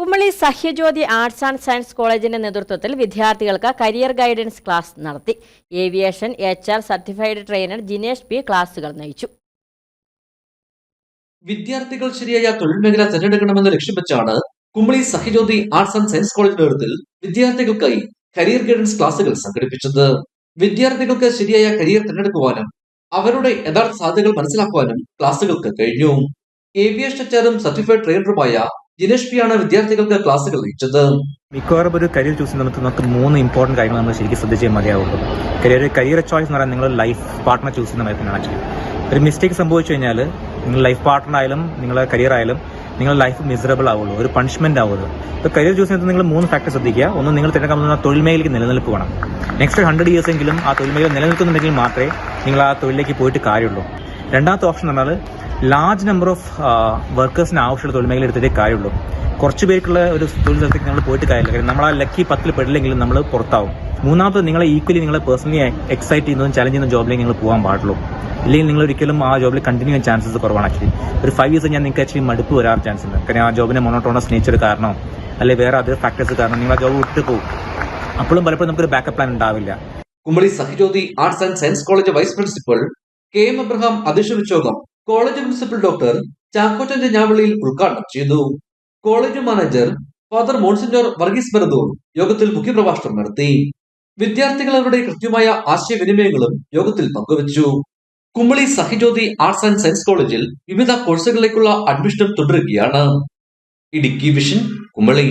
Kumily Sahyajyothi arts and science കോളേജിന്റെ നേതൃത്വത്തിൽ വിദ്യാർത്ഥികൾക്ക് കരിയർ ഗൈഡൻസ് ക്ലാസ് നടത്തി. Aviation H R certified trainer Jinesh P ക്ലാസുകൾ നയിച്ചു. വിദ്യാർത്ഥികൾ ശരിയായ തൊഴിൽ മേഖല തിരഞ്ഞെടുക്കണമെന്ന് ലക്ഷ്യം വെച്ചാണ് Kumily Sahyajyothi arts and science college നേതൃത്വത്തിൽ വിദ്യാർത്ഥികൾക്കായി കരിയർ ഗൈഡൻസ് ക്ലാസുകൾ സംഘടിപ്പിച്ചത്. വിദ്യാർത്ഥികൾക്ക് ശരിയായ കരിയർ തിരഞ്ഞെടുക്കുവാനും അവരുടെ യഥാർത്ഥ സാധ്യതകൾ മനസ്സിലാക്കുവാനും ക്ലാസുകൾക്ക് കഴിഞ്ഞു. ഏവിയേഷൻ എച്ചാറും സർട്ടിഫൈഡ് ട്രെയിനറുമായ ജിനേഷ് പി ആണ് വിദ്യാർത്ഥികൾക്ക് ക്ലാസുകൾ നയിച്ചത് മിക്കവാറും ഒരു കരിയർ ചൂസ് ചെയ്യുന്ന സമയത്ത് നമുക്ക് മൂന്ന് ഇമ്പോർട്ടന്റ് കാര്യങ്ങൾ നമ്മൾ ശരിക്കും ശ്രദ്ധിച്ചേ മതിയാവുള്ളൂ. കരിയർ കരിയർ ചോയ്സ് എന്ന് പറയുന്നത് നിങ്ങൾ ലൈഫ് പാർട്ട്ണർ ചൂസ് ചെയ്യുന്ന സമയത്താണ് ആക്ച്വലി ഒരു മിസ്റ്റേക്ക് സംഭവിച്ചു കഴിഞ്ഞാൽ നിങ്ങൾ ലൈഫ് പാർട്ട്ണർ ആയാലും നിങ്ങളുടെ കരിയർ ആയാലും നിങ്ങൾ ലൈഫ് മിസറബിൾ ആവുള്ളൂ ഒരു പണിഷ്മെന്റ് ആവുള്ളൂ. ഇപ്പോൾ കരിയർ ചൂസ് ചെയ്യുന്നത് നിങ്ങൾ മൂന്ന് ഫാക്ടർ ശ്രദ്ധിക്കുക. ഒന്ന് നിങ്ങൾ തിരഞ്ഞെടുക്കാൻ പോകുന്ന തൊഴിൽ മേഖലയ്ക്ക് നിലനിൽപ്പ് വേണം. നെക്സ്റ്റ് ഹൺഡ്രഡ് ഇയേഴ്സ് എങ്കിലും ആ തൊഴിൽ മേഖല നിലനിൽക്കുന്നുണ്ടെങ്കിൽ മാത്രമേ നിങ്ങൾ ആ തൊഴിലേക്ക് പോയിട്ട് കാര്യമുള്ളൂ. രണ്ടാമത്തെ ഓപ്ഷൻ എന്ന് പറഞ്ഞാൽ ലാർജ് നമ്പർ ഓഫ് വർക്കേഴ്സിന് ആവശ്യമുള്ള തൊഴിൽ മേഖല എടുത്തിട്ടേ കാര്യമുള്ളൂ. കുറച്ച് പേർക്കുള്ള ഒരു തൊഴിൽ സ്ഥലത്തേക്ക് നമ്മൾ പോയിട്ട് കാര്യമില്ല. കാര്യം നമ്മൾ ആ ലക്കി പത്തിൽ പെടില്ലെങ്കിലും നമ്മൾ പുറത്താവും. മൂന്നാമത് നിങ്ങളെ ഈക്വലി നിങ്ങളെ പേഴ്സണലി എക്സൈറ്റ് ചെയ്യുന്നതും ചലഞ്ച് ചെയ്യുന്ന ജോബിലേക്ക് നിങ്ങൾ പോകാൻ പാടുള്ളൂ. ഇല്ലെങ്കിൽ നിങ്ങൾ ഒരിക്കലും ആ ജോബിൽ കണ്ടിന്യൂ ചെയ്യാൻ ചാൻസസ് കുറവാണ് ആക്ച്വലി ഒരു ഫൈവ് ഇയേഴ്സ് ഞാൻ നിങ്ങൾക്ക് ആക്ച്വലി മടുപ്പ് വരാൻ ചാൻസ് ഉണ്ട്. കാരണം ആ ജോബിനെ മൊണോട്ടോണസ് നേച്ചർ കാരണം അല്ലെങ്കിൽ വേറെ അതർ ഫാക്ടേഴ്സ് കാരണം നിങ്ങൾ ആ ജോബ് വിട്ടു പോകും. അപ്പോഴും പലപ്പോഴും നമുക്കൊരു ബാക്കപ്പ് പ്ലാൻ ഉണ്ടാവില്ല. Kumbali Sahajyothi arts and science college vice principal K M Abraham അധ്യക്ഷ കോളേജ് പ്രിൻസിപ്പൽ ഡോക്ടർ ചാക്കോച്ചൻ ഞാവിളിയിൽ ഉദ്ഘാടനം ചെയ്തു. College manager father monsignor Varghese Baradur യോഗത്തിൽ മുഖ്യപ്രഭാഷണം നടത്തി. വിദ്യാർത്ഥികൾ അവരുടെ കൃത്യമായ ആശയവിനിമയങ്ങളും യോഗത്തിൽ പങ്കുവച്ചു. Kumbali Sahijyothi arts and science കോളേജിൽ വിവിധ കോഴ്സുകളിലേക്കുള്ള അഡ്മിഷൻ തുടരുകയാണ്. ഇടുക്കി വിഷൻ കുമളി